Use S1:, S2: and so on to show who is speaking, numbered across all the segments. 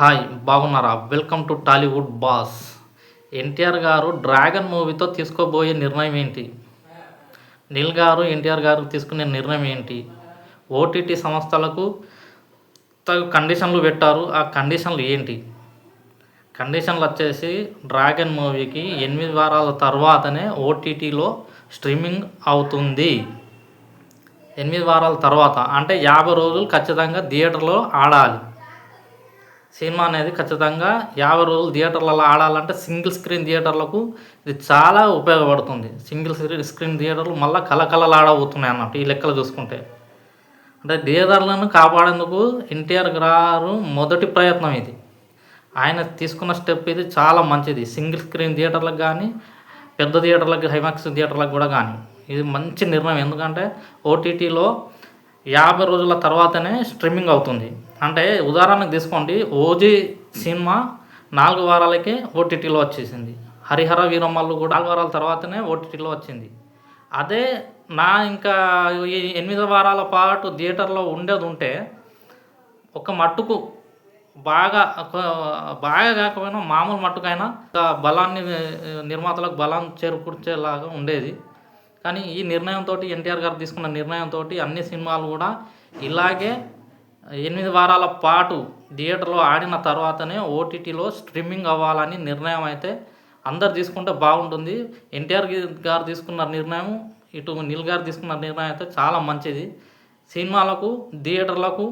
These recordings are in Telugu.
S1: హాయ్ బాగున్నారా? Welcome to Tollywood boss. NTR గారు డ్రాగన్ మూవీతో తీసుకోబోయే నిర్ణయం ఏంటి? నీల్ గారు ఎన్టీఆర్ గారు తీసుకునే నిర్ణయం ఏంటి? ఓటీటీ సంస్థలకు తగు కండిషన్లు పెట్టారు. ఆ కండిషన్లు ఏంటి? కండిషన్లు వచ్చేసి డ్రాగన్ మూవీకి ఎనిమిది వారాల తర్వాతనే ఓటీటీలో స్ట్రీమింగ్ అవుతుంది. ఎనిమిది వారాల తర్వాత అంటే యాభై రోజులు ఖచ్చితంగా థియేటర్లో ఆడాలి. సినిమా అనేది ఖచ్చితంగా యాభై రోజులు థియేటర్లలో ఆడాలంటే సింగిల్ స్క్రీన్ థియేటర్లకు ఇది చాలా ఉపయోగపడుతుంది. సింగిల్ స్క్రీన్ స్క్రీన్ థియేటర్లు మళ్ళీ కలకలలాడబోతున్నాయి అన్నట్టు ఈ లెక్కలు చూసుకుంటే. అంటే థియేటర్లను కాపాడేందుకు ఎన్టీఆర్ గారు మొదటి ప్రయత్నం ఇది. ఆయన తీసుకున్న స్టెప్ ఇది చాలా మంచిది. సింగిల్ స్క్రీన్ థియేటర్లకు కానీ పెద్ద థియేటర్లకు హైమాక్స్ థియేటర్లకు కూడా కానీ ఇది మంచి నిర్ణయం. ఎందుకంటే ఓటీటీలో యాభై రోజుల తర్వాతనే స్ట్రీమింగ్ అవుతుంది. అంటే ఉదాహరణకు తీసుకోండి ఓజీ సినిమా నాలుగు వారాలకే ఓటీటీలో వచ్చేసింది. హరిహర వీరమ్మలు కూడా నాలుగు వారాల తర్వాతనే ఓటీటీలో వచ్చింది. అదే నా ఇంకా ఎనిమిది వారాల పాటు థియేటర్లో ఉండేది ఉంటే ఒక మట్టుకు బాగా ఒక- బాగా కాకపోయినా మామూలు మట్టుకైనా బలాన్ని నిర్మాతలకు బలం చేరుకూర్చేలాగా ఉండేది. కానీ ఈ నిర్ణయంతో ఎన్టీఆర్ గారు తీసుకున్న నిర్ణయంతో అన్ని సినిమాలు కూడా ఇలాగే ఎనిమిది వారాల పాటు థియేటర్లో ఆడిన తర్వాతనే ఓటీటీలో స్ట్రీమింగ్ అవ్వాలని నిర్ణయం అయితే అందరు తీసుకుంటే బాగుంటుంది. ఎన్టీఆర్ గారు తీసుకున్న నిర్ణయం ఇటు నీల్ గారు తీసుకున్న నిర్ణయం అయితే చాలా మంచిది. సినిమాలకు థియేటర్లకు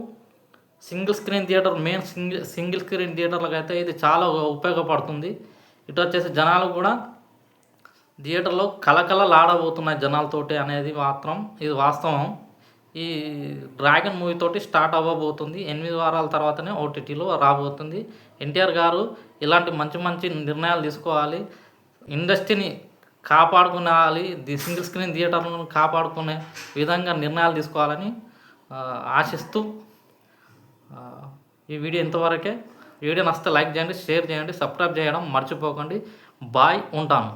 S1: single screen theatre main single single screen థియేటర్లకు అయితే ఇది చాలా ఉపయోగపడుతుంది. ఇటు వచ్చేసి జనాలు కూడా థియేటర్లో కలకలలాడబోతున్న జనాలతోటి అనేది మాత్రం ఇది వాస్తవం. ఈ డ్రాగన్ మూవీ తోటి స్టార్ట్ అవ్వబోతుంది. ఎనిమిది వారాల తర్వాతనే ఓటీటీలో రాబోతుంది. ఎన్టీఆర్ గారు ఇలాంటి మంచి మంచి నిర్ణయాలు తీసుకోవాలి. ఇండస్ట్రీని కాపాడుకోవాలి ది సింగిల్ స్క్రీన్ థియేటర్లను కాపాడుకునే విధంగా నిర్ణయాలు తీసుకోవాలని ఆశిస్తూ ఈ వీడియో ఇంతవరకే. వీడియో నచ్చితే లైక్ చేయండి షేర్ చేయండి సబ్స్క్రైబ్ చేయడం మర్చిపోకండి. బాయ్ ఉంటాను.